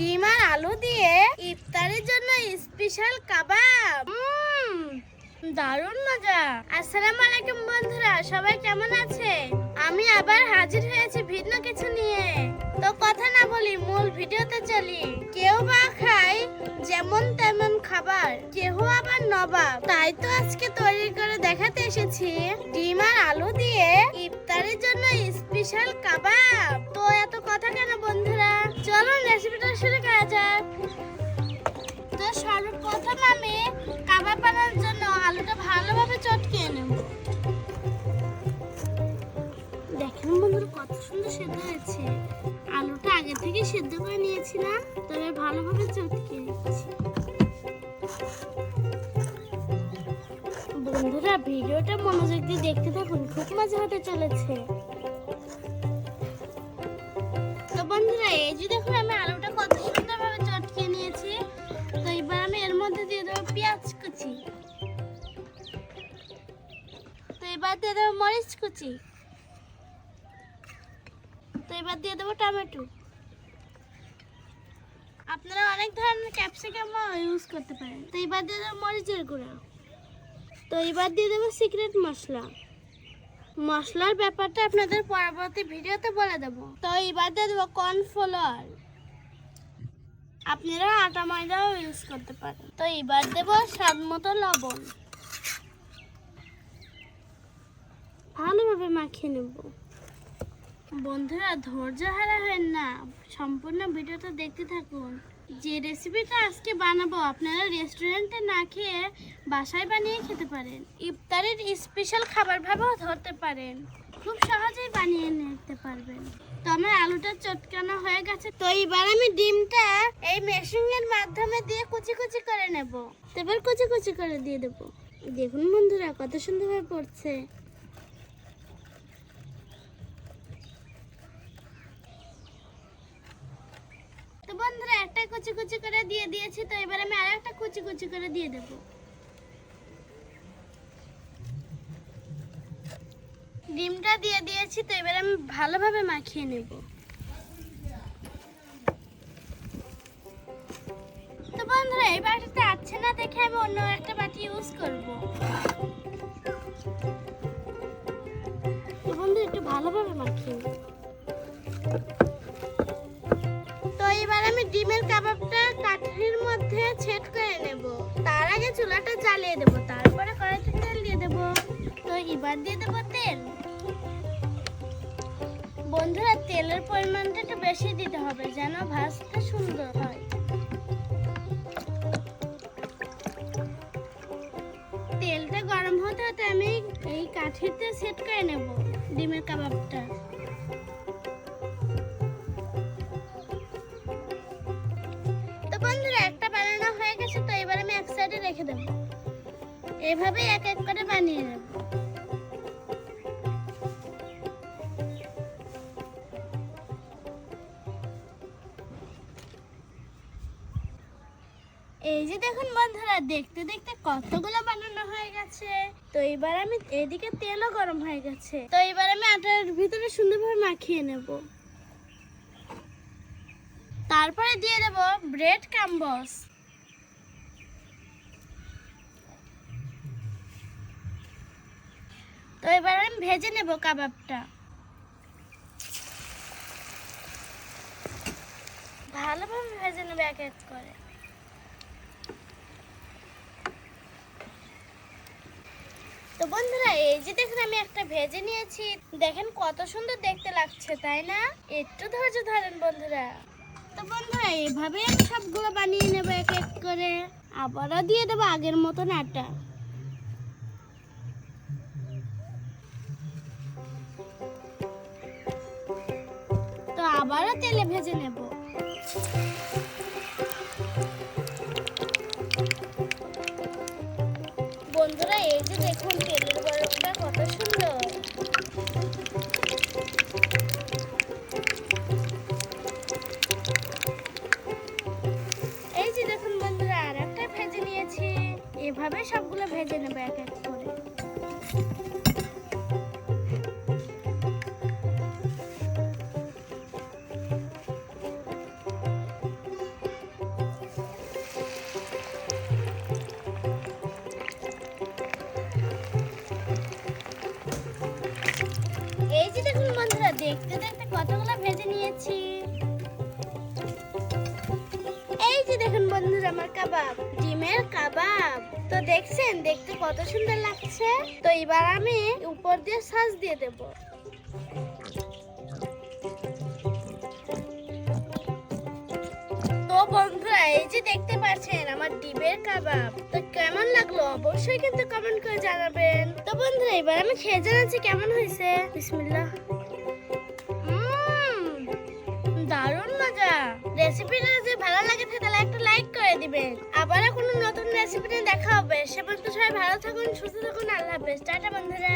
ডিম আর আলু দিয়ে ইফতারের জন্য স্পেশাল কাবাব। দারুণ মজা। আসসালামু আলাইকুম বন্ধুরা, সবাই কেমন আছে আমি আবার হাজির হয়েছি ভিন্ন কিছু নিয়ে। তো কথা না বলি, মূল ভিডিওতে চলি। কেউ বা খায় যেমন তেমন খাবার কেউ আবার নবাব। তাই তো আজকে তৈরি করে দেখাতে এসেছি, ডিম আর আলু দিয়ে ইফতারের জন্য স্পেশাল কাবাব। করে নিয়েছিলাম তবে ভালোভাবে চটকে নিচ্ছি। বন্ধুরা, ভিডিওটা মনোযোগ দিয়ে দেখতে থাকুন, খুব মজা হতে চলেছে। তো বন্ধুরা, এই যে দেখুন, আমি আলুটা কত সুন্দরভাবে চটকিয়ে নিয়েছি। তো এবার আমি এর মধ্যে দিয়ে দেবো পেঁয়াজ কুচি। তো এবার দিয়ে দেবো মরিচ কুচি। তো এবার দিয়ে দেবো টমেটো। আপনারা অনেক ধরনের ক্যাপসিকাম ইউজ করতে পারেন। তো এবার দিয়ে দেবো মরিচের গুঁড়া। তো এবার দিয়ে দেবো সিক্রেট মশলা। মশলার ব্যাপারটা আপনাদের পরবর্তী ভিডিওতে বলে দেবো। তো এবার দিয়ে দেবো কর্নফ্লাওয়ার আপনারা আটা ময়দাও ইউজ করতে পারেন। তো এবার দেবো স্বাদ মতো লবণ। ভালোভাবে মাখিয়ে নেব। বন্ধুরা ধৈর্য হারাবেন না। সম্পূর্ণ ভিডিওটা দেখতে থাকুন। যে রেসিপিটা আজকে বানাবো, আপনারা রেস্টুরেন্টে না খেয়ে বাসায় বানিয়ে খেতে পারেন। ইফতারের স্পেশাল খাবার ভাবেও ধরতে পারেন। খুব সহজেই বানিয়ে নিতে পারবেন। তো আমার আলুটা চটকানো হয়ে গেছে। তো এবার আমি ডিমটা এই মেশিনের মাধ্যমে দিয়ে কুচি কুচি করে নেব। এবার কুচি কুচি করে দিয়ে দেবো। দেখুন বন্ধুরা, কত সুন্দরভাবে পড়ছে তো বন্ধুরা একটা কুচি কুচি করে দিয়ে দিয়েছি, তো এবার আমি আরেকটা কুচি কুচি করে দিয়ে দেব। ডিমটা দিয়ে দিয়েছি, তো এবার আমি ভালোভাবে মাখিয়ে নেব। তো বন্ধুরা, এই বাটিতে আছে না দেখে আমি অন্য একটা বাটি ইউজ করব। তো বন্ধু একটু ভালোভাবে মাখিয়ে নেব। মধ্যে ছেদ করে নেব। তার আগে চুলাটা জ্বালিয়ে দেব, তারপরে কড়াইতে তেল দিয়ে দেব। তো এবার দিয়ে দেব তেল। বন্ধুরা, তেলের পরিমাণটা একটু বেশি দিতে হবে যেন ভাজটা সুন্দর হয়। তেলটা গরম হতে হতে আমি এই কাঠিতে সেট করে নেব, ডিমের কাবাবটা। এভাবে এক এক করে বানিয়ে নেব। এই যে দেখুন বন্ধুরা, দেখতে দেখতে কতগুলো বানানো হয়ে গেছে। তো এবার আমি এদিকে তেলও গরম হয়ে গেছে। তো এবার আমি আটার ভিতরে সুন্দরভাবে মাখিয়ে নেব। তারপরে দিয়ে দেব ব্রেড ক্যাম্বস। তো এবার আমি ভেজে নেব কাবাবটা। ভালোভাবে ভেজে নেবে এক এক করে। তো বন্ধুরা, এই যে দেখুন, আমি একটা ভেজে নিয়েছি। দেখেন কত সুন্দর দেখতে লাগছে, তাই না? একটু ধৈর্য ধরেন বন্ধুরা। তো বন্ধুরা এইভাবে আমি সবগুলো বানিয়ে নেব এক এক করে। আবারও দিয়ে দেবো আগের মতন আটা। আবারও তেলে ভেজে নেব। বন্ধুরা, এই যে দেখুন তেলের বরফটা কত সুন্দর। এই যে দেখুন বন্ধুরা আর একটা ভেজে নিয়েছি। এভাবে সবগুলো ভেজে নেবে এক এক করে। কতগুলো ভেজে নিয়েছি। এই যে দেখুন বন্ধুরা আমার কাবাব, ডিমের কাবাব। তো দেখছেন, দেখতে কত সুন্দর লাগছে? তো এবার আমি উপর দিয়ে সস দিয়ে দেব। তো বন্ধুরা, এই যে দেখতে পাচ্ছেন আমার ডিমের কাবাব। তো কেমন লাগল? অবশ্যই কিন্তু কমেন্ট করে জানাবেন। তো বন্ধুরা, এবার আমি খেয়ে জানাচ্ছি কেমন হয়েছে? বিসমিল্লাহ। মজা রেসিপিটা যদি ভালো লাগে তাহলে একটা লাইক করে দিবেন। আবার কোনো নতুন রেসিপি দেখা হবে। সে পর্যন্ত সবাই ভালো থাকুন, সুস্থ থাকুন, আল্লাহ হাফেজ। টাটা বন্ধুরা।